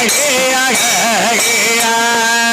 ಆಗಿಯಾಗ, ಆಗಿಯ.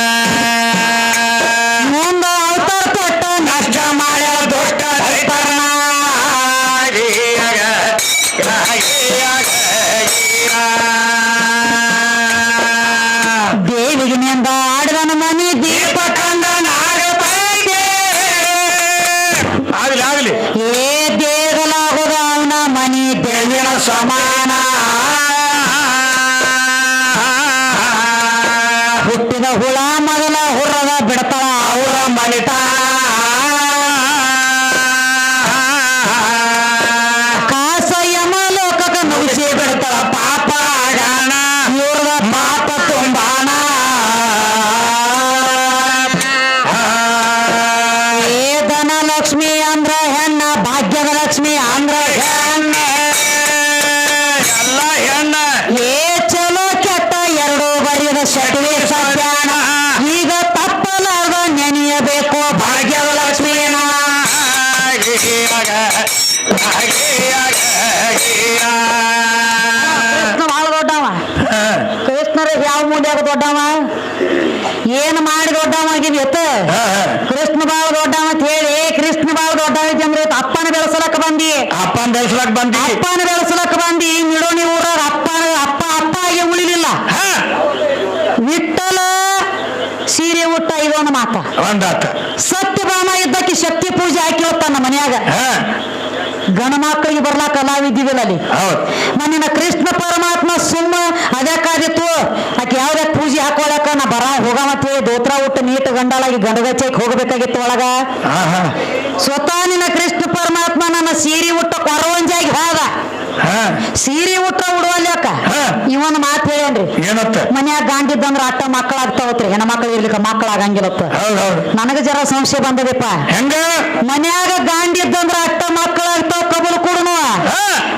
ಲಕ್ಷ್ಮಿ ಅಂದ್ರ ಹೆಣ್ಣ ಭಾಗ್ಯದ ಲಕ್ಷ್ಮಿ ಅಂದ್ರ ಬೆಳ್ಸ್ಲಕ್ ಬಂದಿ. ಅಪ್ಪನ ಬೆಳೆಸಲಕ್ ಬಂದಿ. ನಿಡೋಣಿ ಊರಾಗ ಅಪ್ಪ ಅಪ್ಪ ಅಪ್ಪ ಆಗಿ ಉಳಿಲಿಲ್ಲ. ಹಾ. ವಿಠಲ ಸೀರೆ ಉಟ್ಟ ಇದೊಂದು ಮಾತ. ಒಂದಾತ. ಸತ್ಯಭಾಮ ಇದ್ದಕ್ಕೆ ಶಕ್ತಿ ಪೂಜೆ ಹಾಕಿ ಹೋಗ್ತಾನ ಮನ್ಯಾಗ. ಹಾ. ಗಣ ಮಕ್ಕಳಿಗೆ ಬರ್ಲಾಕ ಕಲಾವಿದ್ದಿದ್ದಿಲ್ಲ ಅಲ್ಲಿ. ಮಣ್ಣಿನ ಕೃಷ್ಣ ಪರಮಾತ್ಮ ಸುಮ್ಮ ಅದಕ್ಕಾದಿತ್ತು ಆಕೆ ಯಾವ್ದ ಪೂಜೆ ಹಾಕೊಳಕ ನಾ ಬರ ಹೋಗಮತ್ತೆ ದೋತ್ರ ಉಟ್ಟು ನೀಟ್ ಗಂಡಾಳಾಗಿ ಗಂಡಗಚ್ಚಕ್ಕೆ ಹೋಗಬೇಕಾಗಿತ್ತು ಒಳಗ. ಸ್ವತಃ ನನ್ನ ಸೀರೆ ಉಟ್ಟ ಕೊರವಂಜಾಗಿ ಹೋದ ಸೀರೆ ಉಟ್ಟ ಉಡುವಲ್ಯಾಕ. ಇವನ್ ಮಾತು ಹೇಳೇನ್ರಿ? ಮನ್ಯಾಗ ಗಾಂಡಿದ್ದಂದ್ರ ಅಟ್ಟ ಮಕ್ಕಳಾಗ್ತಾವತ್ರಿ ಹೆಣ್ಣ ಮಕ್ಕಳು ಇರ್ಲಿಕ್ಕ ಮಕ್ಕಳು ನನಗ ಜರ ಸಂಶಯ ಬಂದದಪ್ಪ ಹೆಂಗ? ಮನ್ಯಾಗ ಗಾಂಡಿದ್ದಂದ್ರ ಅಟ್ಟ ಮಕ್ಕಳಾಗ್ತಾವ ಕಬಲ್ ಕೊಡುನು.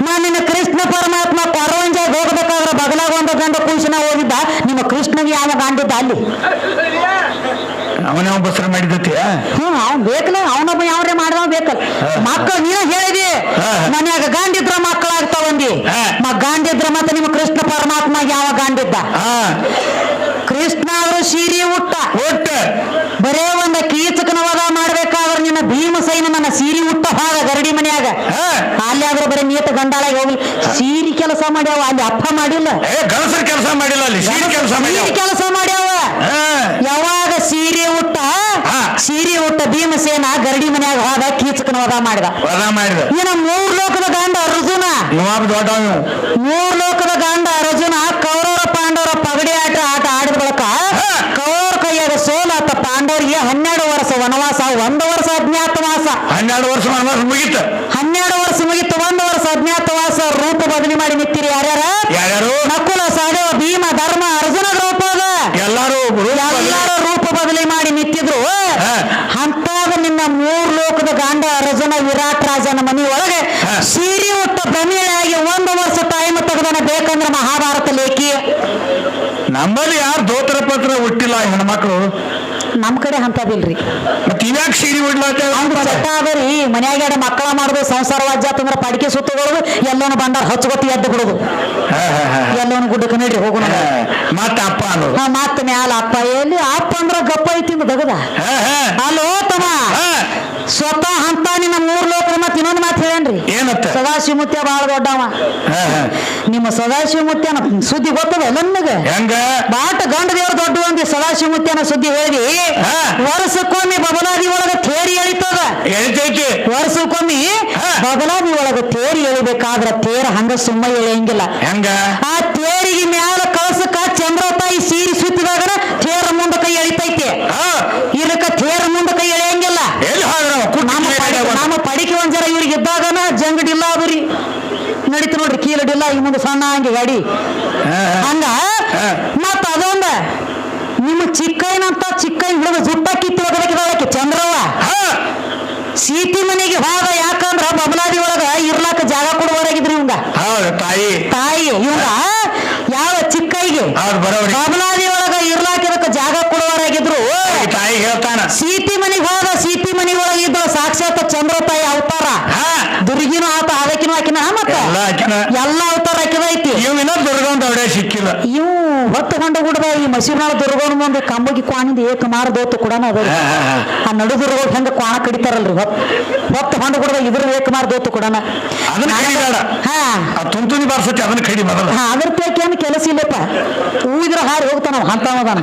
ನಾ ನಿನ್ನ ಕೃಷ್ಣ ಪರಮಾತ್ಮ ಕೊರವಂಜಾಗ ಹೋಗ್ಬೇಕಾದ್ರ ಬಗಲಾಗ ಒಂದು ಗಂಡ ಕುಂಶನ ಹೋಗಿದ್ದ. ನಿಮ್ಮ ಕೃಷ್ಣಗೆ ಯಾವ ಗಾಂಡಿದ್ದ ಅಲ್ಲಿ? ಅವನೇ ಬಸರ ಮಾಡಿದತಿ ಹ್ಮ್ ಅವ್ನ್ ಬೇಕಲ್ಲ ಅವನೊಬ್ಬ ಯಾವ್ರೆ ಬೇಕಲ್ಲ ಮಕ್ಕಳು ನೀನು ಹೇಳಿದಿ. ಮನ್ಯಾಗ ಗಾಂಡಿದ್ರ ಮಕ್ಕಳಾಗ್ತಾವಂದಿ. ಗಾಂಡಿದ್ರ ಮತ್ತೆ ನಿಮ್ಮ ಕೃಷ್ಣ ಪರಮಾತ್ಮ ಯಾವ ಗಾಂಡಿದ್ದ ಹಾ. ಕೃಷ್ಣ ಅವರು ಸೀರೆ ಉಟ್ಟ. ಹುಟ್ಟ ಬರೇ ಒಂದ ಕೀಚಕನ ವಧ ಮಾಡ್ಬೇಕಾದ್ರೆ ನಿನ್ನ ಭೀಮಸೈನ ನನ್ನ ಸೀರೆ ಉಟ್ಟ ಹಾಗ ಗರಡಿ ಮನ್ಯಾಗ. ಅಲ್ಲಿ ಆದ್ರೆ ಬರೀ ನೀತ ಗಂಡಾಳಾಗಿ ಹೋಗ್ಲಿ. ಸೀರೆ ಕೆಲಸ ಮಾಡ್ಯಾವ ಅಲ್ಲಿ ಅಪ್ಪ ಮಾಡಿಲ್ಲ. ಕೆಲಸ ಮಾಡಿಲ್ಲ ಕೆಲಸ ಮಾಡ್ಯಾವ. ಯಾವಾಗ ಸೀರೆ ಉಟ್ಟ. ಸೀರೆ ಉಟ್ಟ ಭೀಮಸೇನ ಗರಡಿ ಮನ್ಯಾಗ ಹೋದ ಕೀಚಕನ ವಧ ಮಾಡಿದ. ವರ ಮಾಡಿದ. ಇನ್ನ ಮೂರ್ ಲೋಕದ ಗಂಡ ಅರ್ಜುನ. ಇವ. ಮೂರ್ ಲೋಕದ ಗಂಡ ಅರ್ಜುನ ಕೌರವರ ಪಾಂಡವರ ಪಗಡಿ ಆಟ ಆಟ ಆಡಿದ ಬಳಕ ಕೌರವರ ಕೌರವ ಕೈಯಾಗ ಸೋಲಾತ ಪಾಂಡವರಿಗೆ ಹನ್ನೆರಡು ವರ್ಷ ವನವಾಸ ಒಂದು ವರ್ಷ ಅಜ್ಞಾತವಾಸ ಹನ್ನೆರಡು ವರ್ಷ ವನವಾಸ ಮುಗೀತ. ಹನ್ನೆರಡು ವರ್ಷ ಮುಗಿತು ಒಂದು ವರ್ಷ ಅಜ್ಞಾತವಾಸ ರೂಪ ಬದಲಿ ಮಾಡಿ ನಿಂತಿರಿ ಯಾರ್ಯಾರ? ಯಾರ್ಯಾರು? ನಕುಲ ಸಹದೇವ ಭೀಮ ಧರ್ಮ ಅರ್ಜುನ ದ್ರೌಪದ. ಎಲ್ಲಾರು ಎಲ್ಲಾರು ರೂಪ ಬದಲಿ ಮಾಡಿ ನಿಂತಿದ್ರು ಹಾ. ಅಂತಾಗ ನಿನ್ನ ಮೂರ್ ಲೋಕದ ಗಂಡ ಅರ್ಜುನ ವಿರಾಟ್ ಮನೆ ಒಳಗೆ. ಸೀರೆ ಉಟ್ಟ ಒಂದು ವರ್ಷ ಟೈಮ್ ತೆಗೆದನ ಬೇಕಂದ್ರೆ ಮಹಾಭಾರತ ಲೇಖಿ. ನಮ್ಮಲ್ಲಿ ಯಾರು ದೋತ್ರ ಪತ್ರ ಹುಟ್ಟಿಲ್ಲ ಹೆಣ್ಮಕ್ಳು? ನಮ್ ಕಡೆ ಅಂತದಿಲ್ರಿ ಮತ್ ಸೀರಿ ಉಡ್ಲಾತ? ಅದರಿ ಮನ್ಯಾಗ ಮಕ್ಕಳ ಮಾಡುದು ಸಂಸಾರ ವಾಜ್ಯಾತಂದ್ರ ಪಡಿಕೆ ಸುತ್ತಗೊಳ್ಳೋದು ಎಲ್ಲೋನು ಬಂದಾರ ಹಚ್ಕೊತಿ ಎದ್ದು ಬಿಡುದು. ಎಲ್ಲೋನು ಗುಡ್ಡಕ್ಕೆ ನಡ್ರಿ ಹೋಗೋಣ. ಮತ್ತ ಅಪ್ಪ ಅನ್ನೋದು. ಮತ್ತೆ ಮ್ಯಾಲ ಅಪ್ಪ ಎಲ್ಲಿ ಅಪ್ಪ ಅಂದ್ರ ಗಪ್ಪ ಐತಿ ದಗದ. ಅಲ್ಲೋ ತಮ್ಮ. ಸ್ವತಃ ಅಂತ ಇನ್ನೊಂದು ಮಾತು ಹೇಳೇನ್ರಿ? ಏನತ್ತ? ಸದಾಶಿವಮೂರ್ತಿ ಬಾಳ ದೊಡ್ಡವ. ನಿಮ್ಮ ಸದಾಶಿವಮೂರ್ತಿಯನ ಸುದ್ದಿ ಗೊತ್ತದ ನನ್ಗೆ ಹೆಂಗ? ಬಾಟ ಗಂಡ ದೇವ್ರ ದೊಡ್ಡ ಒಂದು ಸದಾಶಿವಮೂರ್ತಿಯನ ಸುದ್ದಿ ಹೇಳಿ. ವರ್ಷಕ್ಕೊಮ್ಮೆ ಬಬಲಾದಿ ಒಳಗ ತೇರಿ ಎಳಿತದ. ವರ್ಷಕ್ಕೊಮ್ಮೆ. ಬಬಲಾದಿ ಒಳಗ ತೇರಿ ಎಳಿಬೇಕಾದ್ರ ತೇರ ಹಂಗ ಸುಮ್ಮ ಎಳೆಯಂಗಿಲ್ಲ. ಹೆಂಗ? ಆ ತೇರಿಗೆ ಮ್ಯಾಲ ಚಂದ್ರ ತಾಯಿ ಸೀರಿ ಸುತ್ತಿದಾಗ ತೇರ ಮುಂದ ಕೈ ಎಳಿತೈತಿ. ಹಾ ಇದಕ್ಕ ತೇರ ಮುಂದ ಕೈ ಎಳೆಯಂಗಿಲ್ಲ ಎಲ್ಲಿ ಹಾದ್ರ ನಮ್ಮ ಪಡಿ ನಮ್ಮ ಪಡಿ ಎಲ್ಲ ಈ ಮುಂದೆ ಸಣ್ಣ ಹಂಗೆ ಗಾಡಿ. ಹಂಗ? ಮತ್ತ ಅದೊಂದ ನಿಮ್ಮ ಚಿಕ್ಕಯ್ಯನಂತ ಚಿಕ್ಕಯ್ಯ ಹಿಡಿದು ಜುಟ್ಟ ಕಿತ್ತಿ ಒಗಬೇಕಿದಾಳಕ್ಕೆ ಚಂದ್ರವ್ವ? ಸೀತಿ ಮನೆಗೆ ಹೋದ ಯಾಕಂದ್ರ ಬಬಲಾದಿ ಒಳಗ ಇರ್ಲಾಕ ಜಾಗ ಕೊಡುವವರಾಗಿದ್ರಿ ಇವಂಗ. ತಾಯಿ. ತಾಯಿ ಇವಂಗ? ಯಾವ ಚಿಕ್ಕಯ್ಯಗೆ? ಬಬಲಾದಿ ಒಳಗ ಇರ್ಲಾಕ ಇದಕ್ಕ ಜಾಗ ಕೊಡುವವರಾಗಿದ್ರು. ತಾಯಿ ಹೇಳ್ತಾನ. ಸೀತಿ ಮನೆಗೆ ಹೋದ ಸೀತಿ ಮನೆ ಒಳಗ ಇದ್ದ ಸಾಕ್ಷಾತ್ ಚಂದ್ರ ತಾಯಿ ಅವತಾರ ಹಾ ದುರ್ಗಿನೂ ಆತ ಅದಕ್ಕಿನೂ ಹಾಕಿನ ಮತ್ತ? ಎಲ್ಲ ಹಾಕಿನ ಎಲ್ಲ ಅವತಾರ ಹಾಕಿದೈತಿ ಐತಿ. ಇನ್ನೂ ದುರ್ಗಂತ ಅವಡೇ ಸಿಕ್ಕಿಲ್ಲ. ಇವು ಹೊತ್ತು ಗುಡ್ದ ಈ ಮಸೀರ್ನಾಳ ದುರ್ಗೋನ ಮುಂದೆ ಕಂಬಗಿ ಕ್ವಾಣಿಂದ ಏಕ ಮಾರ ದೋತು ಕೂಡ ಅದ ಹಾ, ಹಾ, ಹಾ. ಆ ನಡು ದುರ್ಗ ಹೆಂಗ ಕ್ವಾಣ ಕಡಿತಾರಲ್ರಿ ಹೊತ್ತು. ಹೊತ್ತು ಹೊಂಡ ಗುಡ್ದ ಇದ್ರ ಏಕ ಮಾರ ದೋತು ಕೂಡ ಅದನ್ನ ಕಡಿಬೇಡ ಹಾ. ಆ ತುಂತುನಿ ಬಾರ್ಸತಿ ಅದನ್ನ ಕಡಿ ಮೊದಲು. ಹಾ ಅದ್ರ ಪೈಕಿ ಏನು ಕೆಲಸ ಇಲ್ಲಪ್ಪ. ಹೂವಿದ್ರ ಹಾರಿ ಹೋಗ್ತಾನ ಹಂತವದಾನ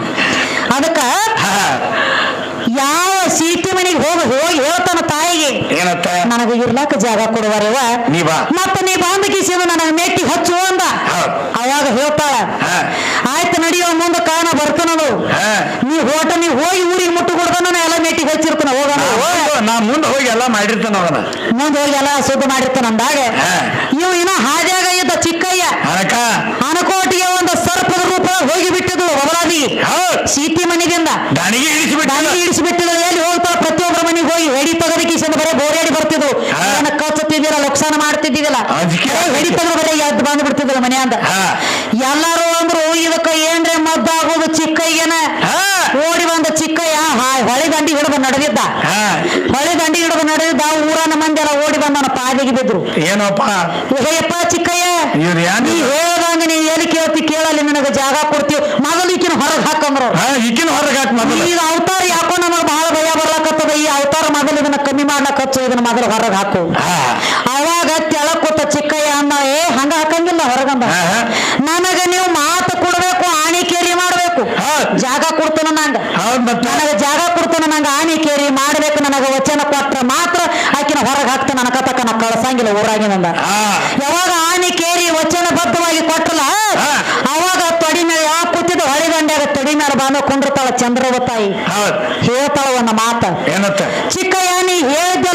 ಅದಕ್ಕ ಹಾ. ಯಾವ ಸೀಟಿ ಮನೆಗೆ ಹೋಗಿ ಹೋಗಿ ಹೇಳ್ತಾನ ಏನತ್ತ? ನನಗೆ ಇರ್ಲಾಕ ಜಾಗ ಕೊಡುವರವ? ನೀ ಬಾ. ಮತ್ತ ನೀ ಬಾಂಧ ನನಗ ಮೇಟಿ ಹಚ್ಚು ಅಂದ. ಅವಾಗ ಹೇಳ್ತಾಳ. ಆಯ್ತು ನಡಿಯೋ ಮುಂದೆ ಕಾಣ ಬರ್ತನದು. ನೀ ಹೋಟ ನೀ ಹೋಗಿ ಊರಿಗೆ ಮುಟ್ಟು ಕೊಡ್ತಾನ ಎಲ್ಲ ಮೇಟಿ ಹಚ್ಚಿರ್ತಾನ ಹೋಗೋಣ ನಾ ಮುಂದೆ- ಹೋಗಿ ಎಲ್ಲ ಮಾಡಿರ್ತಾನ ಅವನ ಮುಂದೆ ಹೋಗಿ ಎಲ್ಲ ಸುದ್ದಿ ಮಾಡಿರ್ತಾನ ಅಂದಾಗ. ಇವ್ ಇನ್ನೂ ಇನ್ನ ಹಾದ್ಯಾಗ ಇದ್ದ ಚಿಕ್ಕಯ್ಯ ಅದಕ್ಕ ಅನಕೋಟಿಗೆ ಒಂದು ಸರ್ಪದ ರೂಪ ಹೋಗಿ ಬಿಟ್ಟಿದ್ದು ಬಬಲಾದಿ ಹೌದ್ ಸೀತಿ ಮನೆಗಿಂದ ದಣಿಗೆ ಇಳಿಸಿಬಿಟ್ಟ ದಾರಿ ಇಡಿಸಿಬಿಟ್ಟಿದ್ರು ಎಲ್ಲಿ ಹೋಗ್ತಾರ ಪ್ರತಿಯೊಬ್ಬರ ಮನೆಗೆ ಹೋಗಿ ಹೆಡಿ ತೆಗದಕ್ಕಿಸಿಂದ ಬರೀ ಬೋರ್ಯಾಡಿ ಬರ್ತಿದ್ರು ಹಾ. ಏನ ಕಚ್ಚುತ್ತಿದ್ದೀರ ಲಕ್ಷಣ ಮಾಡ್ತಿದ್ದಿಲ್ಲ ಅಂಜಿಕೆ ಹೆಡಿ ತೆಗೆದು ಬರೀ ಎದ್ದು ಬಂದು ಬಿಡ್ತಿದ್ರು ಮನೆಯಂದ ಹಾ. ಎಲ್ಲರೂ ಅಂದ್ರು ಇದಕ್ಕ ಏನ್ರೆ ಮದ್ದಾಗೋದು ಚಿಕ್ಕಯ್ಯನ ಹಾ ಓಡಿ ಬಂದ ಚಿಕ್ಕಯ್ಯ ಹಾ- ಹೊಳೆ ದಂಡಿ ಹಿಡಿದು ನಡೆದಿದ್ದ ಹಾ ಹೊಳೆ ದಂಡಿ ಹಿಡಿದು ನಡೆದಿದ್ದ ಊರನ ಮಂದಿ ಎಲ್ಲ ಓಡಿ ಬಂದವನ ಪಾದಿಗೆ ಬಿದ್ರು ಏನಪ್ಪ? ಹೇಯಪ್ಪ ಚಿಕ್ಕಯ್ಯ ಇವ್ರು ಯಾನ್ ನೀ ಹೇಳ್ದಂಗ ನೀ ಎಲ್ಲಿ ಕೇಳ್ತಿ ಕೇಳಲಿ ನನಗೆ ಜಾಗ ಕೊಡ್ತೀವಿ. ಮೊದಲು ಈಕಿನ ಹೊರಗೆ ಹಾಕಂದ್ರ. ಈಕಿನ ಹೊರಗೆ ಹಾಕಿ ಮೊದಲು. ಈಗ ಅವತಾರ ಯಾಕೋ ನಮಗೆ ಬಹಳ ಭಯ ಬರ್ಲಾಕತ್ತದ. ಈ ಅವತಾರ ಮೊದಲು ಇದನ್ನ ಕಮ್ಮಿ ಮಾಡ್ಲಕತ್ತು ಇದನ್ನ ಮೊದಲು ಹೊರಗೆ ಹಾಕು. ಅವಾಗ ತೆಳಕ್ ಕೊಟ್ಟ ಚಿಕ್ಕಯ್ಯ ಅಂದ ಏ ಹಂಗ ಹಾಕಂಗಿಲ್ಲ ಹೊರಗಂದ. ನನಗ ನೀವು ಮಾತು ಕೊಡ್ಬೇಕು ಆಣಿ ಕೇರಿ ಮಾಡ್ಬೇಕು. ಜಾಗ ಕೊಡ್ತಾನ ನಂಗ. ನನಗ ಜಾಗ ಕೊಡ್ತೇನೆ ನಂಗ ಆಣಿ ಕೇರಿ ಮಾಡ್ಬೇಕು ನನಗ ವಚನ ಕೊಟ್ರ ಮಾತ್ರ ಆಕಿನ ಹೊರಗೆ ಹಾಕ್ತಾನ ಕಳ್ಸಂಗಿಲ್ಲ ಊರಾಗಿನಂದ ಯಾವಾಗ ಆನೆ ಕೇರಿ ವಚನಬದ್ಧವಾಗಿ ಕೊಟ್ಟಲ್ಲ ಹಾ. ಅವಾಗ ತೊಡಿ ಮೇಲೆ ಯಾವ ಕೂತಿದ್ದು? ಹೊಳಿ ದಂಡ್ಯಾಗ ತೊಡಿ ಮೇಲೆ ಬಾನೋ ಕುಂಡಿರ್ತಾಳ ಚಂದ್ರವ ತಾಯಿ. ಹೇಳ್ತಾಳ ಒಂದು ಮಾತ. ಏನತ್ತ ಚಿಕ್ಕಯ್ಯ ನೀ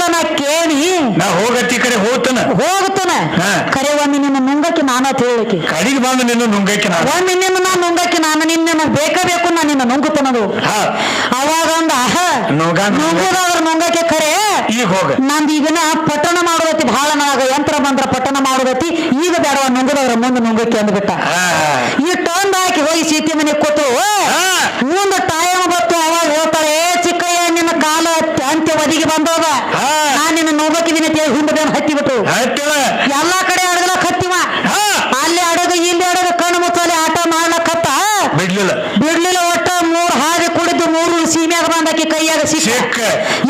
ನಾ ಕೇಳಿ. ನಾ ಹೋಗತ್ತಿ ಕಡೆ ಹೋಗ್ತಾನ. ಹೋಗ್ತಾನ. ಕರೆ ಒಮ್ಮೆ ನಿನ್ನ ನುಂಗಕ್ಕೆ ನಾನು ಅಂತ ಹೇಳಿಕೆ ಕಡಿಗೆ ಬಂದು ನಿನ್ನ ನುಂಗಕ್ಕೆ ನಾನು. ನಿನ್ನ ನಾನು ನುಂಗಕ್ಕೆ ನಾನು ನಿನ್ನ ಬೇಕೇ ಬೇಕು ನಾನು ನಿನ್ನ ನುಂಗುತ್ತನದು ಅವಾಗ ಒಂದು ನುಂಗ ನುಂಗುದಾದ್ರ ನುಂಗಕ್ಕೆ ಕರೆ. ಈಗ ಹೋಗ. ನಂದು ಈಗ ಪಟ್ಟಣ ಮಾಡೋದತಿ ಬಹಳ ನಾಗ ಯಂತ್ರ ಮಂತ್ರ ಪಟ್ಟಣ ಮಾಡೋದತಿ. ಈಗ ಬೇಡವ ನುಂಗದವ್ರ ಮುಂದೆ ನುಂಗಕ್ಕೆ ಅಂದ್ಬಿಟ್ಟ. ಈ ಟೊಂದ್ ಹಾಕಿ ಹೋಗಿ ಸೀತೆ ಮನೆ ಕೊತ್ತು. ಮುಂದೆ ಟೈಮ್ ಬತ್ತು ಅವಾಗ ಹೇಳ್ತಾರೆ ಚಿಕ್ಕಯ್ಯ ನಿನ್ನ ಕಾಲ ಅಂತ್ಯ ಒದಿಗೆ ಬಂದೋಗ ನಾನು ನಾನ್ ನಿನ್ನ ನುಂಗಕ್ಕೆ ಹೇಳಿ ಹಿಂದೆ ಹತ್ತಿಬಿಟ್ಟು ಹತ್ತಿ ಬಿಟ್ಟು ಆಯ್ತಲ್ಲ ಎಲ್ಲಾ ಕಡೆ ಅಡಗಲಕ್ ಹತ್ತಿವ ಹಾ ಅಲ್ಲಿ ಅಡಗ ಇಲ್ಲಿ ಅಡಗ ಕಣ್ಣು ಮುಚ್ಚಲಿ ಆಟ ಮಾಡ್ಲಕ್ ಹತ್ತ ಬಿಡ್ಲಿಲ್ಲ ಬಿಡ್ಲಿಲ್ಲ ಒಟ್ಟ ಮೂರ್ ಹಾದಿ ಕುಡಿದು ಮೂರು ಸೀಮ್ಯಾಗ ಬಂದಕ್ಕೆ ಕೈಯಾಗ ಸಿಕ್ಕ. ಸಿಕ್ಕ.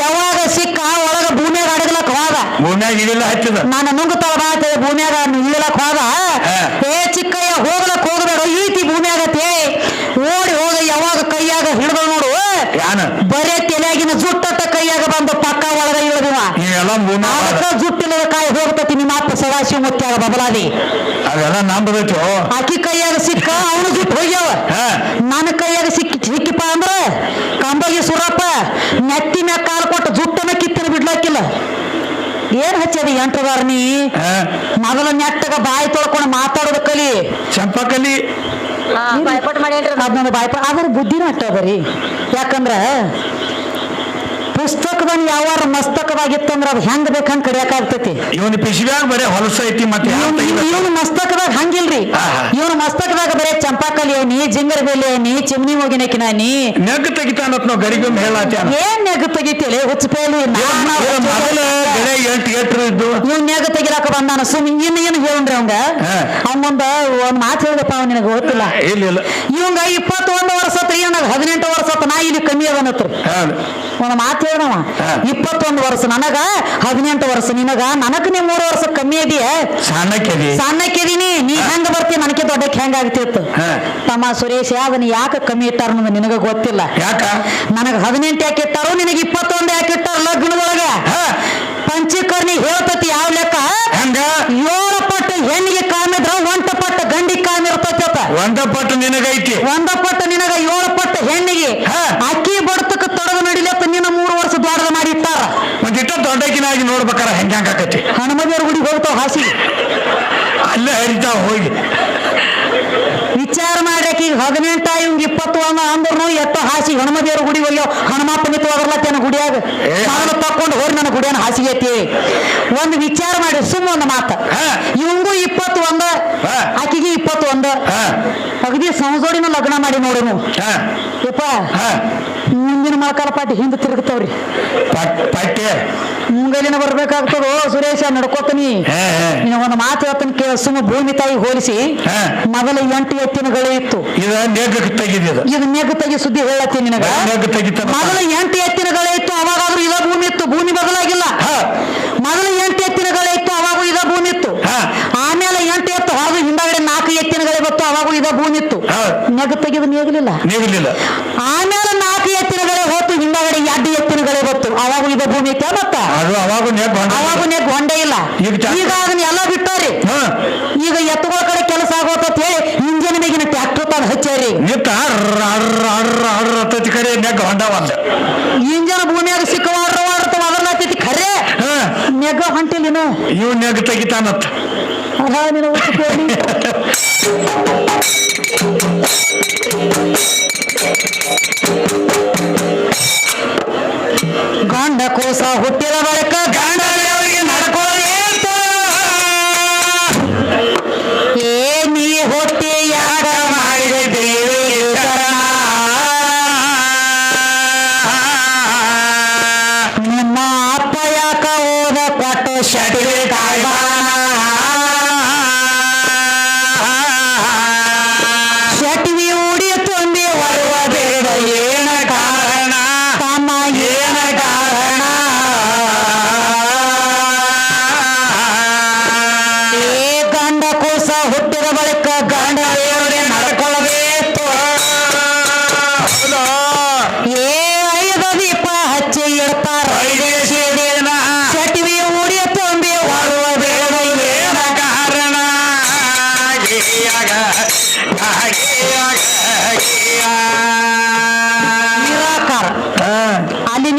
ಯಾವಾಗ ಸಿಕ್ಕ ಒಳಗ ಭೂಮಿಯಾಗ ಅಡಗಲಕ್ ಹೋದ. ಭೂಮ್ಯಾಗ ಇಳಿಲ್ಲ ಹತ್ತಿದ ನಾನು ನುಂಗುತ್ತಾಳ ಬಾತ ಭೂಮಿಯಾಗ ಇಳಿಲಕ್ ಹೋದ. ಹಾ. ಏ ಚಿಕ್ಕಯ್ಯ ಹೋಗ್ಲಕ್ ಹೋಗಬೇಡ ಈತಿ ಭೂಮಿಯಾಗ ತೇ ಓಡಿ ಹೋಗ ಯಾವಾಗ ಕೈಯಾಗ ಹಿಡಿದ ನೋಡು. ಯಾನ? ಬರೇ ತಲೆಯಾಗಿನ ಜುಟ್ಟಟ್ಟ ಕೈಯಾಗ ಬಂದು ಪಕ್ಕ ಒಳಗ ಇಳಿದಿವ. ನೀವೆಲ್ಲ ಭೂಮ್ಯಾಗ ಅದಕ್ಕ ಜುಟ್ಟಿಲ್ಲದ ಕಾಯಿ ಹೋಗ್ತತಿ ನಿಮ್ಮ ಅಪ್ಪ ಸದಾಶಿವ ಮುತ್ಯಾಗ ಬಬಲಾದಿ. ಅವೆಲ್ಲ ನಂಬದೈತಿ ಆಕಿ ಕೈಯಾಗ ಸಿಕ್ಕ ಅವನು ಜುಟ್ಟು ಹೋಗ್ಯಾವ. ಹಾ ನನ್ನ ಕೈಯಾಗ ಸಿಕ್ಕಿ ಸಿಕ್ಕಿಪ್ಪ ಅಂದ್ರ ಕಂಬಗಿ ಸುರಪ್ಪ ನೆತ್ತಿ ಮ್ಯಾಗ ಕಾಲು ಕೊಟ್ಟು ಜುಟ್ಟನ ಕಿತ್ತಿನ ಬಿಡ್ಲಕ್ಕಿಲ್ಲ ಏನ್ ಹಚ್ಚದ ಎಂಟ್ರದಾರ ನೀ? ಮಗಲ ಮೊದಲ ನೆಟ್ಟಗ ಬಾಯಿ ತೊಳ್ಕೊಂಡು ಮಾತಾಡೋದು ಕಲಿ. ಚಂಪಕಲಿ ಬಾಯ್ಪಾಟ್ ಮಾಡಿ ಅದೊಂದು ಆದ್ರೆ ಅದ್ರ ಬುದ್ಧಿನ ಅಟ್ಟದರಿ ಯಾಕಂದ್ರ ಪುಸ್ತಕದಲ್ಲಿ ಯಾವಾರ ಮಸ್ತಕವಾಗಿತ್ತಂದ್ರೆ ಅದು ಹೆಂಗ್ ಬೇಕಂತ ಕರೆಯಕಾಗ್ತೈತಿ ಇವನ್ ಪಿಶಿವ್ಯಾಗ ಬರೇ ಹೊಲಸ ಐತಿ ಮತ್ತೆ? ಇವನು ಮಸ್ತಕದಾಗ ಹಂಗಿಲ್ರಿ. ಇವನು ಮಸ್ತಕದಾಗ ಬರೇ ಚಂಪಾಕಲಿ ನೀ ಜಿಂಗರ ಬೆಲೆ ನೀ ಚಿಮ್ನಿ ಹೋಗಿನಕಿನ ನೀ ನೆಗ್ ತೆಗಿತಾನತ್ ನಾವು ಗರಿಗೊಮ್ಮೆ ಹೇಳಾತಿ ಏನ್ ನೆಗ್ ತೆಗಿತೀಲಿ ಹುಚ್ಚಪೇಲಿ ಬೆಳೆ ಎಂಟು ಎಟ್ರು ಇದ್ದು. ಇವ್ ನೆಗ್ ತೆಗಿಲಾಕ ಬಂದಾನ ಸುಮ್ ಇನ್ ಏನ್ ಹೇಳನ್ರಿ ಅವಂಗ. ಮುಂದ ಒಂದ್ ಮಾತು ಹೇಳ್ದಪ್ಪ ಅವ್ನ ನಿನಗ ಗೊತ್ತಿಲ್ಲ. ಇಲ್ಲ ಇಲ್ಲ. ಇವಂಗ ಇಪ್ಪತ್ತೊಂದು ವರ್ಷ ನನಗ ಹದಿನೆಂಟು ವರ್ಷ ಇಲ್ಲಿ ಕಮ್ಮಿ ಅದನತ್ರಿ ಒಂದು ಮಾತು ಇಪ್ಪತ್ತೊಂದು ವರ್ಷ ನನಗ ಹದಿನೆಂಟು ವರ್ಷ ನಿನಗ ನನಗ ನೀ ಮೂರು ವರ್ಷ ಕಮ್ಮಿ ಇದೆಯ ಸಣ್ಣಕ್ಕೆದಿ. ಸಣ್ಣಕ್ಕಿದೀನಿ ನೀ ಹೆಂಗ ಬರ್ತಿ ನನಗೆ ದೊಡ್ಡಕ್ಕೆ ಹೆಂಗ ಆಗ್ತಿತ್ತು? ತಮ್ಮ ಸುರೇಶ್ ಅದನ್ನ ಯಾಕೆ ಕಮ್ಮಿ ಇಟ್ಟಾರ ಅನ್ನೋದು ನಿನಗ ಗೊತ್ತಿಲ್ಲ. ಯಾಕ? ನನಗ ಹದಿನೆಂಟು ಯಾಕೆ ಇಟ್ಟಾರೋ ನಿನಗ ಇಪ್ಪತ್ತೊಂದು ಯಾಕೆ ಇಟ್ಟಾರ ಲಗ್ನದೊಳಗ. ಪಂಚಕರ್ಣಿ ಹೇಳ್ತತಿ ಯಾವ ಲೆಕ್ಕ? ಏಳು ಪಟ್ಟು ಹೆಣ್ಣಿಗೆ ಕಾಮಿದ್ರ ಒಂಟ ಪಟ್ಟು ಗಂಡಿಗೆ ಅತ್ತ. ಒಂದ ಪಟ್ಟು ನಿನಗೈತಿ. ಒಂದ ಪಟ್ಟು ನಿನಗ ಏಳು ಪಟ್ಟು ಹೆಣ್ಣಿಗೆ. ಅಕ್ಕಿ ಬಡತಕ್ಕ ತೊಡಗ ನಡಿಲತ್ತ ನಿನ್ನ ಮೂರು ವರ್ಷ ದ್ವಾರದ ಮಾಡಿ ಇಟ್ಟಾರ. ಒಂದಿಟ್ಟ ದೊಡ್ಡಕಿನಾಗಿ ನೋಡ್ಬೇಕಾರ ಹೆಂಗ ಹೆಂಗ ಆಕತಿ. ಹನುಮದೇವ್ರ ಗುಡಿಗೆ ಹೋಗ್ತಾವ ಹಾಸಿ ಅಲ್ಲೇ ಹರಿತಾವ ಹೋಗಿ. ವಿಚಾರ ಮಾಡ್ರಕ್ಕೆ ಈಗ ಹದಿನೆಂಟ ಇವಂಗ ಇಪ್ಪತ್ತು ಅನ್ನ ಅಂದ್ರೂ ಎತ್ತ ಹಾಸಿ ಹನುಮದೇವ್ರ ಗುಡಿ ಹೋಗ್ಯಾವ. ಹನುಮಪ್ಪ ನಿಂತು ಹೋಗರ್ಲತ್ತೇನ ಗುಡಿಯಾಗ. ನಾನು ತಕೊಂಡು ಹೋರಿ ನನ್ನ ಗುಡಿಯನ್ನ ಹಾಸಿಗೆ ಐತಿ. ಒಂದು ವಿಚಾರ ಮಾಡಿ ಸುಮ್ಮ ಒಂದು ಮಾತ. ಹಾ. ಇವಂಗೂ ಇಪ್ಪತ್ತು ಒಂದ. ಆಕಿಗೆ ಇಪ್ಪತ್ತು ಒಂದ. ಅಗದಿ ಸಂಜೋಡಿನ ಲಗ್ನ ಮಾಡಿ ನೋಡಿನು. ಯಪ್ಪ. ಮುಂದಿನ ಮೊಳಕಾಲ ಪಾಟಿ ಹಿಂದೆ ತಿರುಗ್ತಾವ್ರಿ ಪಟ್ಟೆ ಮುಂಗಲಿನ ಬರ್ಬೇಕಾಗ್ತದೋ ಸುರೇಶ ನಡ್ಕೋತೀನಿ. ಒಂದ್ ನೀನು ಒಂದು ಮಾತು ಹೇಳ್ತೀನಿ ಕೇಳ. ಸುಮ್ಮ ಭೂಮಿ ತಾಯಿ ಹೋಲಿಸಿ. ಮೊದಲ ಎಂಟು ಎತ್ತಿನ ಗಳೆ ಇತ್ತು. ಇದ ನೆಗ್ ತೆಗಿ ಸುದ್ದಿ ಹೇಳತ್ತೀನಿ ನಿನಗ. ಮೊದಲ ಎಂಟು ಎತ್ತಿನ ಗಳೆ ಇತ್ತು ಅವಾಗಾದ್ರೂ ಇದ ಭೂಮಿ ಇತ್ತು. ಭೂಮಿ ಬದಲಾಗಿಲ್ಲ. ಮೊದಲ ಎಂಟು ಎತ್ತಿನ ಗಳೆ ಇತ್ತು ಅವಾಗೂ ಇದ ಭೂಮಿ ಇತ್ತು. ಆಮೇಲೆ ಎಂಟು ಎತ್ತು ಹಾದು ಹಿಂದಾಗಡೆ ನಾಲ್ಕು ಎತ್ತಿನ ಗಳೆ ಬತ್ತು ಅವಾಗೂ ಇದ ಭೂಮಿ ಇತ್ತು. ನೆಗ್ ತೆಗೆದು ನೇಗಲಿಲ್ಲ ಆಮೇಲೆ ಅವಾಗೂ ಇದ ಭೂಮಿ ಐತೆ ಮತ್ತ? ಅದು ಅವಾಗ ನೆಗ್ ಹೊಂಡ ಅವಾಗ ನೆಗ್ ಹೊಂಡೆ ಇಲ್ಲ. ಈಗ ಚಾ- ಈಗ ಅದನ್ನ ಎಲ್ಲ ಬಿಟ್ಟಾರಿ ಹಾ. ಈಗ ಎತ್ತುಗಳ ಕಡೆ ಕೆಲಸ ಆಗೋತ ಹೇಳಿ ಇಂಜಿನ್ ಮೇಗಿನ ಟ್ಯಾಕ್ಟರ್ ತಂದು ಹಚ್ಚಾರಿ. ನಿತ್ತ ಅರ್ರ ಅರ್ರ ಅರ್ರ ಅರ್ರ ಹತ್ತತಿ ಕಡೆ ನೆಗ್ ಹೊಂಡ ಒಂದ ಇಂಜನ್ ಭೂಮಿಯಾಗ ಸಿಕ್ಕವಾಡ್ರ ವಾಡ್ತಾವ ಅದರ್ಲಾತೈತಿ ಖರೆ. ಹಾ. ನೆಗ ಹೊಂಟಿಲ್ಲಿನ? ಇವ್ ನೆಗ್ ತೆಗಿತಾನತ್ತ ಅದ ನಿನ್ನ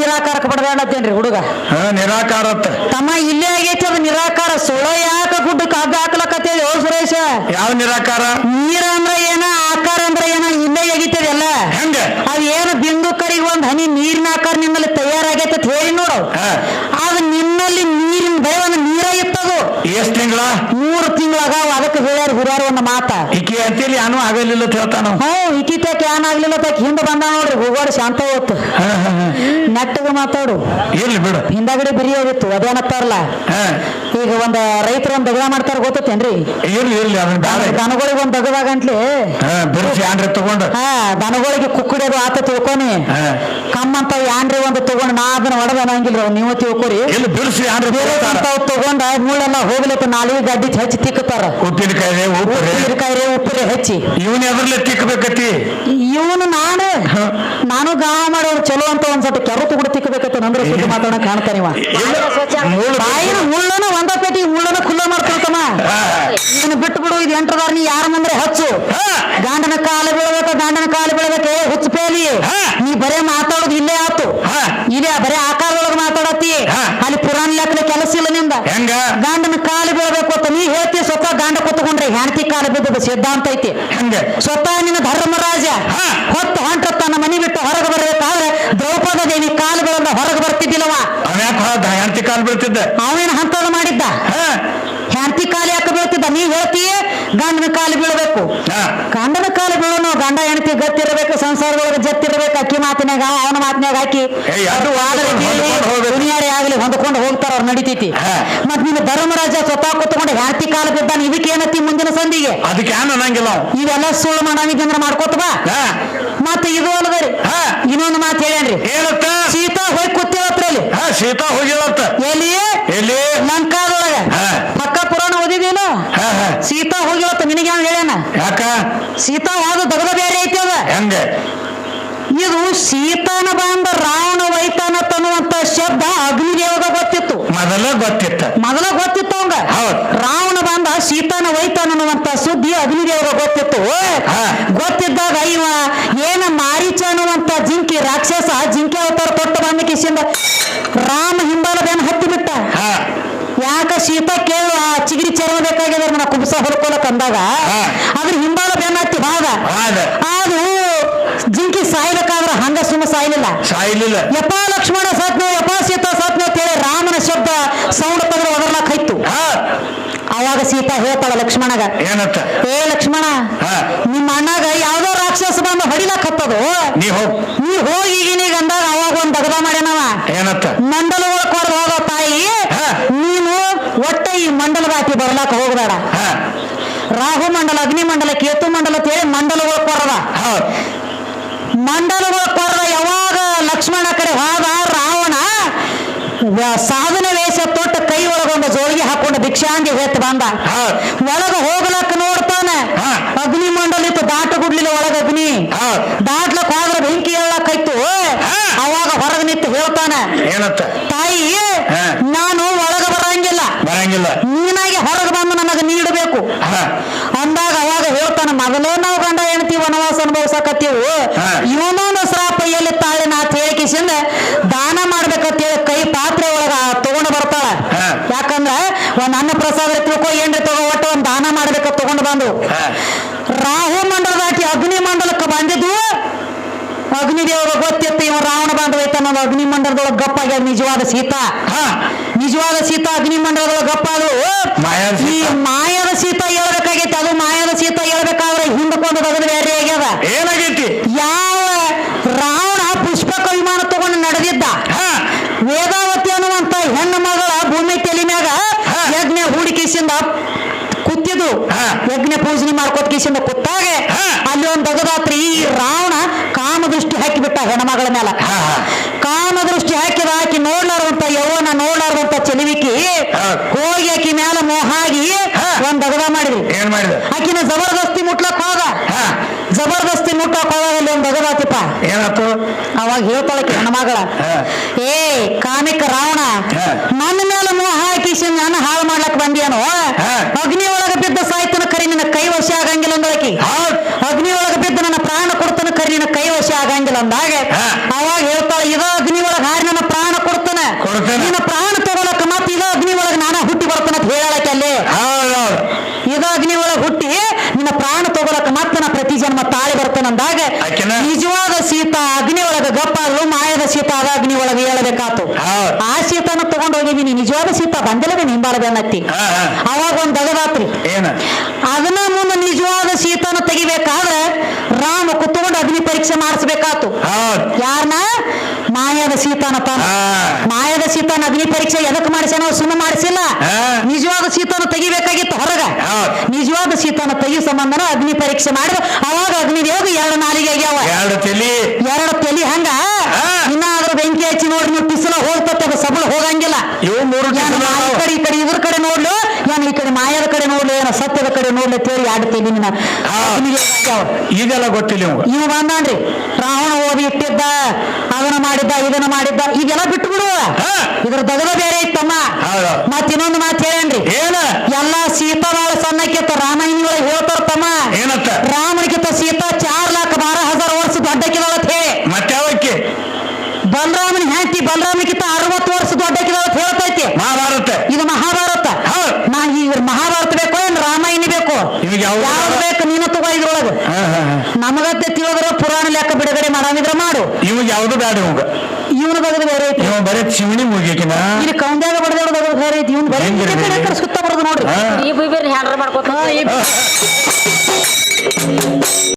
ನಿರಾಕಾರಕ್ಕೆ ಬಡದಾಡತ್ತೇನ್ರಿ ಹುಡುಗ? ನಿರಾಕಾರ ತಮ್ಮ ಇಲ್ಲೇ ಆಗೈತಿ ಅದು ನಿರಾಕಾರ. ಸುಳ ಯಾಕ ಗುಡ್ಡಕ್ಕೆ ಹಗ್ಗ ಹಾಕ್ಲಕತ್ತೇಳಿ ಓ ಸುರೇಶ? ಯಾವ ನಿರಾಕಾರ? ನೀರ ಅಂದ್ರೆ ಏನ ಆಕಾರ ಅಂದ್ರೆ ಏನ ಇಲ್ಲೇ ಆಗೈತದ ಎಲ್ಲ ಹೆಂಗ? ಅದ್ ಏನು ಬಿಂದು ಕರಿಗೆ ಒಂದ್ ಹನಿ ನೀರಿನ ಆಕಾರ ನಿಮ್ಮಲ್ಲಿ ತಯಾರಾಗೈತೆ ಹೇಳಿ ನೋಡು. ಹಾ. ಅದು ನಿನ್ನಲ್ಲಿ ನೀರಿನ ಭಯ ಒಂದು ನೀರ ಇತ್ತದು. ಎಷ್ಟು ತಿಂಗಳ? ಮೂರು ತಿಂಗಳಾಗ ಅದಕ್ಕೆ ಹೇಳ್ಯಾರ ಗುರುವಾರ ಒಂದು ಮಾತ. ಈಕಿ ಅಂತೇಳಿ ಏನೂ ಆಗಲಿಲ್ಲ ಅಂತ ಹೇಳ್ತಾನ? ಹ್ಞೂ ಯಾನ್ ಆಗ್ಲಿಲ್ಲ ತಕ್ಕ ಹಿಂದೆ ಬಂದ ನೋಡ್ರಿ ಹೋಗೋರು ಶಾಂತ ಹೋಯ್ತು ನೆಟ್ಟಗ ಮಾತಾಡು. ಇರ್ಲಿ ಬಿಡು. ಹಿಂದಾಗಡೆ ಬಿರಿ ಹೋಗಿತ್ತು ಅದೇನತ್ತಾರಲ್ಲ. ಈಗ ಒಂದು ರೈತರು ಒಂದ್ ದಗಡ ಮಾಡ್ತಾರ ಗೊತ್ತೇನ್ರಿ ಇರ್ಲಿ ಇರ್ಲಿ ಅದನ್ನ ಬ್ಯಾಡ ದನಗಳಿಗೆ ಒಂದ್ ದಗದಾಗ ಗಂಟ್ಲಿ ಹಾ ಬಿರ್ಸಿ ಆಂಡ್ರೆ ತಗೊಂಡು. ಹಾ ದನಗಳಿಗೆ ಕುಕ್ಕುಡಿಯೋದು ಆತ ತಿಳ್ಕೊನಿ. ಕಮ್ಮಂತ ಯಾಂಡ್ರಿ ಒಂದು ತಗೊಂಡು ನಾ ಅದನ್ನ ಹೊಡೆದ ಅನ್ನಂಗಿಲ್ಲ ನೀವು ತಿಳ್ಕೊರಿ. ಇಲ್ಲಿ ಬಿರ್ಸಿ ಆಂಡ್ರೆ ಮೂಳೆಲ್ಲ ತಗೊಂಡ ಮುಳ್ಳೆಲ್ಲ ಹೋಗ್ಲಿಕ್ಕೆ ನಾಲ್ಕು ಗಡ್ಡಿ ಹಚ್ಚಿ ತಿಕ್ಕತಾರ ಉಪ್ಪಿನಕಾಯಿ ಉಪ್ಪು ನೀರ್ಕಾಯಿ ಉಪ್ಪರಿ ಹಚ್ಚಿ. ಇವನ್ ಎದ್ರಲ್ಲೇ ತಿಕ್ಕಬೇಕತಿ? ಇವನು ನಾನು. ನಾನು ಗಾವ ಮಾಡೋರು ಚಲೋ ಅಂತ ಒಂದ್ಸತಿ ಕೆರು ಕೂಡ ತಿಕ್ಕಬೇಕತ್ತ ನಂದ್ರೆ ಸುದ್ದಿ ಮಾತಾಡ ಕಾಣ್ತಾನೆ ಇವ. ಬಾಯಿನ ಮುಳ್ಳನ ಒಂದ ಪೇಟಿ ಮುಳ್ಳನ ಖುಲ್ಲ ಮಾಡ್ಕೊಳ್ತಾನ ಹಾ. ಇದನ್ನ ಬಿಟ್ಟು ಬಿಡು ಇದು ಎಂಟ್ರದಾರ ನೀ ಯಾರ ಮುಂದ್ರೆ ಹಚ್ಚು. ಹಾ. ಗಂಡನ ಕಾಲು ಬೀಳಬೇಕ ಗಾಂಡನ ಕಾಲು ಬೀಳ್ಬೇಕು ಹುಚ್ಚ ಪೇಲಿ. ಹಾ. ನೀ ಬರೇ ಮಾತಾಡೋದು ಇಲ್ಲೇ ಆತು ಹಾ. ಇಲ್ಲೇ ಬರೇ ಆಕಾರದೊಳಗೆ ಮಾತಾಡತ್ತಿ ಹಾ. ಅಲ್ಲಿ ಪುರಾಣ ಲೆಕ್ಕದ ಕೆಲಸ ಇಲ್ಲ ನಿಂದ ಹೆಂಗ ಗಂಡನ ಕಾಲು ಬೀಳ್ಬೇಕು ಅಂತ ನೀ ಹೇಳ್ತಿ ಸ್ವತಃ ಗಂಡ ಬಿದ್ದದ ಸಿದ್ಧಾಂತ ಐತಿ. ಹಂಗ. ಸ್ವತಃ ನಿನ್ನ ಧರ್ಮರಾಜ. ಹೊತ್ತು ಹೊಂಟ ತನ್ನ ಮನೆ ಬಿಟ್ಟು ಹೊರಗೆ ಬರಬೇಕಾದ್ರೆ ದ್ರೌಪದ ದೇವಿ ಕಾಲುಗಳಿಂದ ಹೊರಗೆ ಬರ್ತಿದ್ದಿಲ್ಲವ. ಅವನೇನ್ ಹೆಂಡತಿ ಕಾಲ್ ಬೀಳ್ತಿದ್ದ ಅವೇನು ಹಂತದ ಮಾಡಿದ್ದ ಹಾ. ಹೆಂಡತಿ ಕಾಲು ಯಾಕೆ ಬೀಳ್ತಿದ್ದ ನೀ ಹೇಳ್ತೀಯ ಗಂಡನ ಕಾಲು ಬೀಳಬೇಕು. ಗಂಡನ ಕಾಲು ಬೀಳೋನು ಗಂಡ ಹೆಂಡತಿ ಗತ್ತಿರಬೇಕು ಸಂಸಾರದೊಳಗೆ ಜತ್ತಿರಬೇಕು ಅಕ್ಕಿ ಮಾತಿನಾಗ ಅವನ ಮಾತಿನಾಗ ಹಾಕಿ. ದುನಿಯಾರಿ ಆಗಲಿ ಹೊಂದ್ಕೊಂಡು ಹೋಗ್ತಾರ ಅವ್ರು ನಡಿತೈತಿ. ಮತ್ ನಿನ್ನ ಧರ್ಮರಾಜ ಸ್ವತಃ ಕೂತ್ಕೊಂಡು ಹೆಂಡತಿ ಕಾಲು ಬಿದ್ದಾನ ಇದಕ್ಕೆ ಏನತಿ ಮುಂದಿನ ಸಂದಿಗೆ ಅದಕ್ಕೆ ಅನ್ನಂಗಿಲ್ಲ ಇವೆಲ್ಲ ಸುಳ್ಳು ಮಾಡಂಗಿದ್ರೆ ಮಾಡ್ಕೋತ ಬಾ. ಮತ್ತೆ ಇದು ಅಲ್ಲದರಿ ಹಾ. ಇನ್ನೊಂದು ಮಾತು ಹೇಳ್ಯಾನ್ರಿ. ಸೀತಾ ಹೋಗಿ ಕೂತಿವತ್ರಲ್ಲಿ ಸೀತಾ ಹೋಗಿಲ್ಲತ್ತ ಎಲ್ಲಿ? ಎಲ್ಲಿ? ಲಂಕಾದೊಳಗ ಹಾ. ಪಕ್ಕ ಪುರಾಣ ಓದಿದೇನು ಹಾ ಹಾ ಸೀತಾ ಹೋಗಿವತ್ತ ನಿನಗೆ ಏನು ಹೇಳ್ಯಾನ? ಯಾಕ? ಸೀತಾ ಹೋದ ದಗದ ಬೇರೆ ಐತಿ ಅದ. ಹೆಂಗ? ಇದು ಸೀತಾನ ಬಂದ ರಾವಣ ವೈತಾನ ತನ್ನುವಂತ ಶಬ್ದ ಅಗ್ನಿದೇವಗ ಗೊತ್ತಿತ್ತು. ಮೊದಲ ಗೊತ್ತಿತ್ತು. ಮೊದಲ ಗೊತ್ತಿತ್ತು ಅವಂಗ. ರಾವಣ ಬಂದ ಸೀತಾನ ವೈತಾನ ಅನ್ನುವಂತ ಸುದ್ದಿ ಅಗ್ನಿದೇವಗ ಗೊತ್ತಿತ್ತು. ಗೊತ್ತಿದ್ದಾಗ ಇವ ಏನ ಮಾರೀಚ ಅನ್ನುವಂತ ಜಿಂಕಿ ರಾಕ್ಷಸ ಜಿಂಕೆ ಅವತಾರ ಕೊಟ್ಟು ಬಂದ ಕಿಸಿಂದ ರಾಮ ಏನು ಹತ್ತಿ ಬಿಟ್ಟ. ಹಾ. ಯಾಕ ಸೀತಾ ಕೇಳುವ ಆ ಚಿಗಿರಿ ಚರ್ಮ ಬೇಕಾಗ್ಯದ ಹೊಡ್ಕೊಳಕ್ ಅಂದಾಗ. ಅದ್ರ ಹಿಂಬಾಲ ಬೆನ್ನ ಹಾಗ. ಹಾದ. ಅದು ಜಿಂಕಿ ಸಾಯ್ಬೇಕಾದ್ರ ಹಂಗ ಸುಮ್ಮ ಸಾಯ್ಲಿಲ್ಲ. ಸಾಯ್ಲಿಲ್ಲ. ಯಪ್ಪ ಲಕ್ಷ್ಮಣ ಸಾತ್ನ ಯಪ್ಪ ಸೀತಾ ಸಾತ್ನ ಅಂತೇಳಿ ರಾಮನ ಶಬ್ದ ಸೌಂಡ್ ತೆಗೆದು ಒದರ್ಲಾಕ್ ಹೈತು ಅವಾಗ ಸೀತಾ ಹೇಳ್ತಾಳ ಲಕ್ಷ್ಮಣಗ ಏನಂತ? ಏ ಲಕ್ಷ್ಮಣ. ನಿಮ್ಮ ಅಣ್ಣಗ ಯಾವ್ದೋ ರಾಕ್ಷಸ ಬಂದು ಹೊಡಿಲಾಕ್ ಹತ್ತದು. ನೀ ಹೋಗ್. ಈಗಿನೀಗ ಅಂದಾಗ ಅವಾಗ ಒಂದ್ ದಗದ ಮಾಡ್ಯಾನವ. ಏನತ್ತ ಮಂಡಲ ಕೊಡದು ಹೋಗೋ ತಾಯಿ ನೀನು ಒಟ್ಟ ಈ ಮಂಡಲ ದಾಟಿ ಬರ್ಲಾಕ ಹೋಗಬೇಡ. ರಾಹು ಮಂಡಲ ಅಗ್ನಿ ಮಂಡಲ ಕೇತು ಮಂಡಲ ಅಂತೇಳಿ ಮಂಡಲಗಳು ಕೊರದ ಮಂಡಲಗಳು ಕೊರದ ಯಾವಾಗ ಲಕ್ಷ್ಮಣ ಕಡೆ ಹೋದ ರಾವಣ ಸಾಧನ ವೇಷ ತೊಟ್ಟ ಕೈ ಒಳಗೊಂದು ಜೋಳಿಗೆ ಹಾಕೊಂಡ ಭಿಕ್ಷಾಂಗಿ ಹೊತ್ತು ಬಂದ. ಒಳಗ ಹೋಗ್ಲಕ್ ನೋಡ್ತಾನೆ. ಅಗ್ನಿ ಮಂಡಲ ಇತ್ತು ದಾಟ ಗುಡ್ಲಿಲ್ಲ ಒಳಗ ಅಗ್ನಿ. ದಾಟ್ಲಕ್ ಹೋದ್ರ ಬೆಂಕಿ ಹೇಳಕ್ಕಾಯ್ತು ಅವಾಗ ಹೊರಗ ನಿಂತು ಹೇಳ್ತಾನೆ. ತಾಯಿ ನಾನು ಒಳಗ ಬರಂಗಿಲ್ಲ. ಬರಂಗಿಲ್ಲ. ನೀನಾಗಿ ಹೊರಗೆ ಬಂದು ನನಗೆ ನೀಡಬೇಕು ಹಾ ಅಂದಾಗ. ಅವಾಗ ಹೇಳ್ತಾನ ಮೊದಲೇ ನಾವು ಗಂಡ ಹೆಂಡತಿ ವನವಾಸ ಅನುಭವಿಸಕತ್ತೀವು. ಇವನು ನಸರಾ ಶ್ರಾಪ ಎಲ್ಲಿ ತಾಳಿ ನಾ ಹೇಳಿಕಿಸಿಂದ ದಾನ ಮಾಡ್ಬೇಕಂತೇಳಿ ಕೈ ಪಾತ್ರೆ ಒಳಗ ತಗೊಂಡು ಬರ್ತಾಳ. ಯಾಕಂದ್ರ ಒಂದ್ ಅನ್ನ ಪ್ರಸಾದ ತಿಳ್ಕೊ ಏನ್ರಿ ತಗೋ ಒಟ್ಟು ಒಂದ್ ದಾನ ಮಾಡ್ಬೇಕ ತಗೊಂಡು ಬಂದು ರಾಹು ಮಂಡಲ ದಾಟಿ ಅಗ್ನಿ ಮಂಡಲಕ್ಕೆ ಬಂದಿದ್ವು ಅಗ್ನಿ ದೇವರ ಗೊತ್ತಿತ್ತು ಇವ ರಾವಣ ಬಂದ ಅನ್ನೋದು ಅಗ್ನಿ ಮಂಡಲದೊಳಗೆ ಗಪ್ಪಾಗ್ಯಾದ ನಿಜವಾದ ಸೀತಾ. ನಿಜವಾದ ಸೀತಾ ಅಗ್ನಿ ಮಂಡಲದೊಳಗೆ ಗಪ್ಪಾದು ಮಾಯಾದ ಈ. ಮಾಯದ ಸೀತಾ ಹೇಳ್ಬೇಕಾಗೈತಿ ಅದು ಮಾಯದ ಸೀತಾ ಹೇಳ್ಬೇಕಾದ್ರೆ ಹಿಂದಕೊಂಡು ಬಗದ ಬೇರೆ ಆಗ್ಯದ. ಏನಾಗೈತಿ? ಯಾವ ರಾವಣ ಪುಷ್ಪಕ ವಿಮಾನ ತಗೊಂಡು ನಡೆದಿದ್ದ? ವೇದಾವತಿ ಅನ್ನುವಂತ ಹೆಣ್ಣು ಮಗಳ ಭೂಮಿ ತೆಲಿ ಮ್ಯಾಗ. ಯಜ್ಞ ಹೂಡಿಕೆಸಿಂದ ಕುತ್ತಿದ್ದು. ಯಜ್ಞ ಪೂಜನೆ ಮಾಡ್ಕೊತ ಕಿಸಿಂದ ಕುತ್ತಾಗೆ. ಅಲ್ಲಿ ಒಂದು ದಗದಾತ್ರಿ ಈ ರಾವಣ ಹಾಕಿಬಿಟ್ಟ ಹೆಣ್ಮಗಳ ಮೇಲ ಹಾ, ಹಾ. ಕಾಮ ದೃಷ್ಟಿ ಹಾಕಿದ ಆಕಿ ನೋಡ್ಲಾರ್ದಂತ ಯೌವನ ನೋಡ್ಲಾರ್ದಂತ ಚೆಲುವಿಕಿ. ಹೋಗಿ ಆಕಿ ಮ್ಯಾಲ ಮೋಹಾಗಿ. ಒಂದ್ ದಗದ ಮಾಡಿದ್ವಿ ಏನ್ ಮಾಡಿದ ಆಕಿನ ಜಬರ್ದಸ್ತಿ ಮುಟ್ಲಕ್ ಹೋಗ ಜಬರ್ದಸ್ತಿ ಮುಟ್ಟಕ್ ಹೋದಾಗ ಅಲ್ಲಿ ಒಂದ್ ದಗದಾತಿಪ್ಪ ಏನಾತು ಅವಾಗ ಹೇಳ್ತಾಳಕ್ಕೆ ಹೆಣ್ಮಗಳ. ಏ ಕಾಮಿಕ ರಾವಣ. ನನ್ನ ಮೇಲೆ ಮೋಹ ಹಾಕಿ ನಾನು ಹಾಳು ಮಾಡ್ಲಕ್ ಬಂದಿಯನು ಹಾ. ಅಗ್ನಿ ಒಳಗ ಬಿದ್ದ ಸಾಯ್ತನ ಕರಿ ನಿನ್ನ ಕೈ ವಶ ಆಗಂಗಿಲ್ಲ ಅಂದಳಕಿ ಹೌದ್ ಅಗ್ನಿ ಒಳಗ ಬಿದ್ದ ನನ್ನ ಪ್ರಾಣ ಕೊಡ್ತಾನ ಕರಿ ನಿನ್ನ ಕೈ ವಶ ಆಗಂಗಿಲ್ಲ ಅಂದಾಗ ಹಾ. ಅವಾಗ ಹೇಳ್ತಾಳ ಇದ ಅಗ್ನಿ ಒಳಗ ಹಾರಿ ನನ್ನ ಪ್ರಾಣ ಕೊಡ್ತಾನ ಕೊಡ್ತಾನೆ. ನಿನ್ನ ಪ್ರಾಣ ತಗೊಳಕ ಮತ್ ಇದ ಅಗ್ನಿ ಒಳಗ ನಾನ ಹುಟ್ಟಿ ಬರ್ತಾನ ಅಂತ ಹೇಳಕ್ಕೆ ಅಲ್ಲಿ ಹೌದ್ ಹೌದ್ ಇದ ಅಗ್ನಿ ಒಳಗ ಹುಟ್ಟಿ ನಿನ್ನ ಪ್ರಾಣ ತಗೊಳಕ ಮತ್ತೆ ನಾ ಪ್ರತಿ ಜನ್ಮ ತಾಳಿ ಬರ್ತಾನ ಅಂದಾಗ ಆಕೆನ? ನಿಜವಾದ ಸೀತಾ ಅಗ್ನಿ ಒಳಗ ಗಪ್ಪಾದ್ರು ಮಾಯದ ಸೀತಾ ಅದ ಅಗ್ನಿ ಒಳಗ ಹೇಳಬೇಕಾತು ಹೌದ್ ಆ ಸೀತಾನ ತಗೊಂಡ್ ಹೋಗಿದ್ದೀನಿ ನಿಜವಾದ ಸೀತಾ ಹಿಂಬಾಲದ ಅನ್ನತ್ತಿ. ಅವಾಗ ಒಂದ್ ದಗದಾತ್ರಿ ಏನ? ಅದನ್ನ ಮುಂದೆ ನಿಜವಾದ ಸೀತಾನ ತೆಗಿಬೇಕಾದ್ರೆ ರಾಮ ಕುತ್ಕೊಂಡು ಅಗ್ನಿ ಪರೀಕ್ಷೆ ಮಾಡಿಸ್ಬೇಕಾತು. ಯಾರನ್ನ ಮಾಯದ ಸೀತಾನ ತಾನ ಮಾಯದ ಸೀತಾನ ಅಗ್ನಿ ಪರೀಕ್ಷೆ ಎದಕ್ ಮಾಡಿಸ್ಯಾನೋ ಸುಮ್ಮನೆ ಮಾಡಿಸಿಲ್ಲ. ನಿಜವಾದ ಸೀತಾನ ತೆಗಿಬೇಕಾಗಿತ್ತು ಹೊರಗ. ನಿಜವಾದ ಸೀತಾನ ತೆಗಿ ಸಂಬಂಧನ ಅಗ್ನಿ ಪರೀಕ್ಷೆ ಮಾಡಿದ. ಅವಾಗ ಅಗ್ನಿ ದೇವ್ ಎರಡು ನಾಲಿಗೆ ಆಗ್ಯಾವ. ಎರಡು ತಲಿ. ಎರಡು ತಲಿ ಹಂಗ? ಇನ್ನಾದ್ರೂ ಬೆಂಕಿ ಹಚ್ಚಿ ನೋಡಿ ನೀವು ಪಿಸಲ ಹೋಗ್ತದ ಸಬಳ ಇವು ಮೂರು ಈ. ಕಡೆ ಈ ಕಡೆ ಇದ್ರ ಕಡೆ ನೋಡ್ಲು? ನಾನು ಈ ಕಡೆ ಮಾಯದ ಕಡೆ ನೋಡ್ಲು? ಏನ ಸತ್ಯದ ಕಡೆ ನೋಡ್ಲು ತೇರಿ ಆಡ್ತೀನಿ ನಿನ್ನ. ಈಗೆಲ್ಲ ಗೊತ್ತಿಲ್ಲ ಇವ್ ಬಂದ್ರಿ ಬಂದಾನ್ರಿ. ರಾವಣ ಓದಿ ಇಟ್ಟಿದ್ದ ಅದನ್ನ ಮಾಡಿದ್ದ ಇದನ್ನ ಮಾಡಿದ್ದ ಈಗೆಲ್ಲ ಬಿಟ್ಟು ಬಿಡು ಹಾ. ಇದ್ರ ದಗದ ಬೇರೆ ಇತ್ತಮ್ಮ ಹೌದು. ಮತ್ ಇನ್ನೊಂದು ಮಾತು ಹೇಳೇನ್ರಿ ಏನ ಎಲ್ಲ ಸೀತಾ ಬಾಳ ಸಣ್ಣಕ್ಕಿತ್ತ ರಾಮಾಯಣ ಒಳಗೆ ಹೇಳ್ತಾರ ತಮ್ಮ ಏನತ್ತ ರಾಮನಿಗಿಂತ ಸೀತಾ ಚಾರ್ ಲಾಖ ಬಾರ ಹಜಾರ ವರ್ಷ ದೊಡ್ಡಕ್ಕಿದಾಳ ಅಂತ ಹೇಳಿ ಮತ್ತೆ ಯಾವಕ್ಕೆ ಬಲರಾಮನ ಹೆಂಡತಿ ಬಲರಾಮನಿಗಿಂತ ಅರವತ್ತು ವರ್ಷ ದೊಡ್ಡಕ್ಕಿದಾಳ ಅಂತ ಹೇಳ್ತೈತಿ ಮಹಾಭಾರತ ಇದು ಮಹಾಭಾರತ ಹೌದ್. ನಾ ಈ ಮಹಾಭಾರತ ಬೇಕು ಏನ್ ರಾಮಾಯಣ ಬೇಕು ನಿಮಗೆ ಯಾವ್ದು ಯಾವ್ದು ಬೇಕು ನೀನು ತಗೋ ಇದ್ರೊಳಗ ಹಾ ಹಾ ಹಾ ನಮಗತ್ತೆ ತಿಳಿದ್ರ ಪುರಾಣ ಲೆಕ್ಕ ಬಿಡುಗಡೆ ಮಾಡಂಗಿದ್ರ ಮಾಡು ಇವಾಗ ಯಾವ್ದು ಬೇಡ ಇವನ ಬೇರೆ ಐತಿ. ಇವ ಬರೀ ಚಿಮಣಿ ಮುಗಿಕಿನ. ಇಲ್ಲಿ ಕೌಂದ್ಯಾಗ ಬಡದಾಡ ಬೇರೆ ಐತಿ. ಇವ್ನು ಬರೀ ಸುತ್ತ ಬರೋದು ನೋಡ್ರಿ. ಈ ಬೀಬಿರ್ ಹ್ಯಾಂಡ್ರ್ ಮಾಡ್ಕೋತ ಈ-